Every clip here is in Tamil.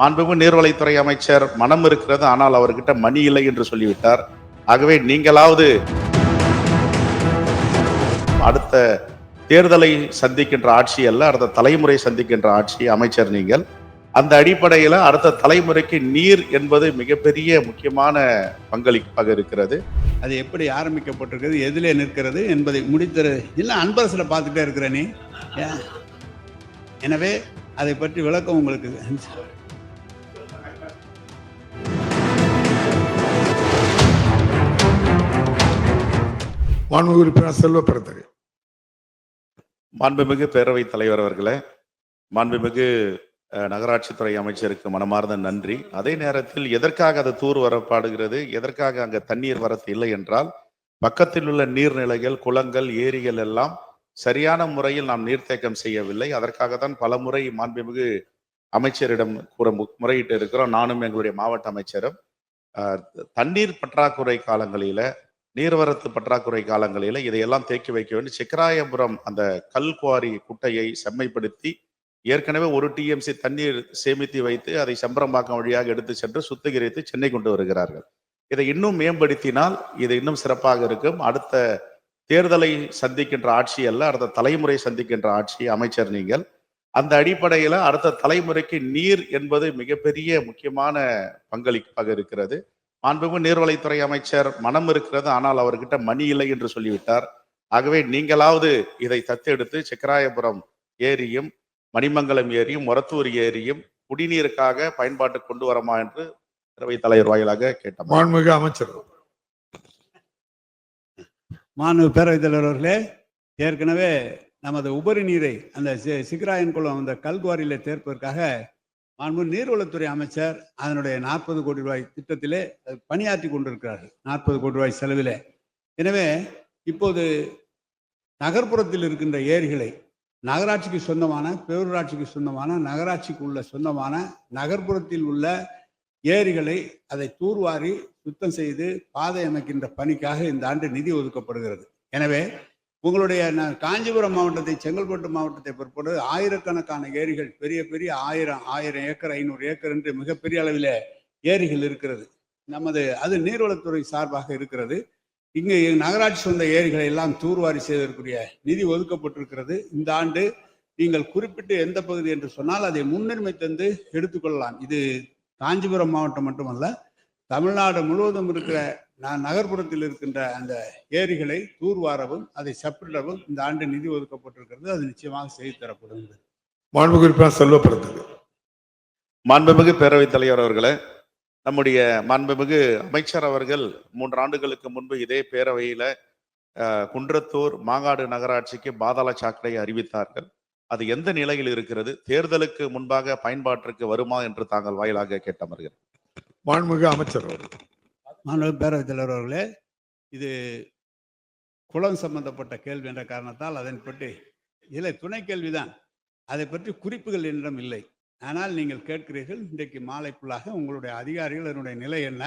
மாண்புமிகு நீர்வளைத்துறை அமைச்சர் மனம் இருக்கிறது ஆனால் அவர்கிட்ட மணி இல்லை என்று சொல்லிவிட்டார். ஆகவே நீங்களாவது அடுத்த தேர்தலை சந்திக்கின்ற ஆட்சி அல்ல அடுத்த தலைமுறை சந்திக்கின்ற ஆட்சி அமைச்சர் நீங்கள். அந்த அடிப்படையில் அடுத்த தலைமுறைக்கு நீர் என்பது மிகப்பெரிய முக்கியமான பங்களிப்பாக இருக்கிறது. அது எப்படி ஆரம்பிக்கப்பட்டிருக்கிறது எதிலே நிற்கிறது என்பதை முடித்தது. இல்லை அன்பரசில் பார்த்துட்டே இருக்கிற நீ ஏன்? எனவே அதை பற்றி விளக்கம் உங்களுக்கு. மாண்பு உறுப்பினர் செல்வ பிறந்தகை மாண்புமிகு பேரவைத் தலைவர் அவர்களே மாண்புமிகு நகராட்சித்துறை அமைச்சருக்கு மனமார்ந்த நன்றி. அதே நேரத்தில் எதற்காக அது தூர் வரப்பாடுகிறது எதற்காக அங்க தண்ணீர் வரத்து இல்லை என்றால் பக்கத்தில் உள்ள நீர்நிலைகள் குளங்கள் ஏரிகள் எல்லாம் சரியான முறையில் நாம் நீர்த்தேக்கம் செய்யவில்லை. அதற்காக தான் பல முறை மாண்புமிகு அமைச்சரிடம் கூற மு- முறையிட்டு இருக்கிறோம். நானும் எங்களுடைய மாவட்ட அமைச்சரும். தண்ணீர் பற்றாக்குறை காலங்களில நீர்வரத்து பற்றாக்குறை காலங்களில இதையெல்லாம் தேக்கி வைக்க வேண்டும் சிக்கராயபுரம் அந்த கல்குவாரி குட்டையை செம்மைப்படுத்தி ஏற்கனவே ஒரு டிஎம்சி தண்ணீர் சேமித்து வைத்து அதை செம்பரம்பாக்கம் வழியாக எடுத்து சென்று சுத்திகரித்து சென்னை கொண்டு வருகிறார்கள். இதை இன்னும் மேம்படுத்தினால் இது இன்னும் சிறப்பாக இருக்கும். அடுத்த தேர்தலை சந்திக்கின்ற ஆட்சி அல்ல அடுத்த தலைமுறை சந்திக்கின்ற ஆட்சி அமைச்சர் நீங்கள். அந்த அடிப்படையில் அடுத்த தலைமுறைக்கு நீர் என்பது மிகப்பெரிய முக்கியமான பங்களிப்பாக இருக்கிறது. மாண்புமிகு நீர்வளைத்துறை அமைச்சர் மனம் இருக்கிறது ஆனால் அவர்கிட்ட மணி இல்லை என்று சொல்லிவிட்டார். ஆகவே நீங்களாவது இதை தத்தெடுத்து சிக்கராயபுரம் ஏரியும் மணிமங்கலம் ஏரியும் மொரத்தூர் ஏரியும் குடிநீருக்காக பயன்பாட்டுக்கு கொண்டு வரமா என்று பேரவைத் தலைவர் வாயிலாக கேட்டோம். மாண்புமிகு அமைச்சர். மாண்பு பேரவைத் தலைவர் அவர்களே ஏற்கனவே நமது உபரி நீரை அந்த சி- சிகராயன் குளம் அந்த கல்குவாரியில தேர்ப்பதற்காக மாண்பு நீர்வளத்துறை அமைச்சர் அதனுடைய நாற்பது கோடி ரூபாய் திட்டத்திலே அது பணியாற்றி கொண்டிருக்கிறார்கள். நாற்பது கோடி ரூபாய் செலவிலே. எனவே இப்போது நகர்ப்புறத்தில் இருக்கின்ற ஏரிகளை நகராட்சிக்கு சொந்தமான பேரூராட்சிக்கு சொந்தமான நகராட்சிக்கு உள்ள சொந்தமான நகர்ப்புறத்தில் உள்ள ஏரிகளை அதை தூர்வாரி சுத்தம் செய்து பாதை அமைக்கின்ற பணிக்காக இந்த ஆண்டு நிதி ஒதுக்கப்படுகிறது. எனவே உங்களுடைய காஞ்சிபுரம் மாவட்டத்தை செங்கல்பட்டு மாவட்டத்தை பொறுப்பது ஆயிரக்கணக்கான ஏரிகள் பெரிய பெரிய ஆயிரம் ஆயிரம் ஏக்கர் ஐநூறு ஏக்கர் என்று மிகப்பெரிய அளவில் ஏரிகள் இருக்கிறது. நமது அது நீர்வளத்துறை சார்பாக இருக்கிறது. இங்கு நகராட்சி சொந்த ஏரிகளை எல்லாம் தூர்வாரி செய்வதற்குரிய நிதி ஒதுக்கப்பட்டிருக்கிறது. இந்த ஆண்டு நீங்கள் குறிப்பிட்டு எந்த பகுதி என்று சொன்னால் அதை முன்னுரிமை தந்து எடுத்துக்கொள்ளலாம். இது காஞ்சிபுரம் மாவட்டம் மட்டுமல்ல தமிழ்நாடு முழுவதும் இருக்கிற ந- நகர்ப்புறத்தில் இருக்கின்ற அந்த ஏரிகளை தூர்வாரவும் அதை செப்பரிடவும் இந்த ஆண்டு நிதி ஒதுக்கப்பட்டிருக்கிறது. அது நிச்சயமாக செய்து தரப்படும் மாண்புமிகு உறுப்பினர் செல்வ பிறந்தகை மாண்புமிகு பேரவைத் தலைவர் அவர்களே நம்முடைய மாண்புமிகு அமைச்சர் அவர்கள் மூன்று ஆண்டுகளுக்கு முன்பு இதே பேரவையில குன்றத்தூர் மாங்காடு நகராட்சிக்கு பாதாள சாக்கடை அறிவித்தார்கள். அது எந்த நிலையில் இருக்கிறது? தேர்தலுக்கு முன்பாக பயன்பாட்டிற்கு வருமா என்று தாங்கள் வாயிலாக கேட்டமர்கள் மாண்புமிகு அமைச்சர் அவர்கள். மாணவ பேரவைத் தலைவர் அவர்களே இது குளம் சம்பந்தப்பட்ட கேள்வி என்ற காரணத்தால் அதன் பற்றி இல்லை துணை கேள்விதான். அதை பற்றி குறிப்புகள் என்னிடம் இல்லை. ஆனால் நீங்கள் கேட்கிறீர்கள் இன்றைக்கு மாலைக்குள்ளாக உங்களுடைய அதிகாரிகள் அதனுடைய நிலை என்ன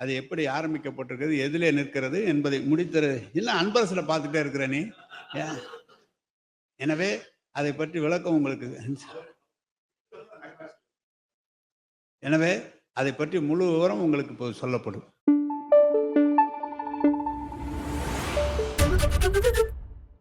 அது எப்படி ஆரம்பிக்கப்பட்டிருக்கிறது எதிலே நிற்கிறது என்பதை முடித்தரு இல்லை அன்பரசில் பார்த்துட்டே இருக்கிற நீ. ஏன்? எனவே அதை பற்றி விளக்கம் உங்களுக்கு. எனவே அதை பற்றி முழு விவரம் உங்களுக்கு இப்போது சொல்லப்படும்.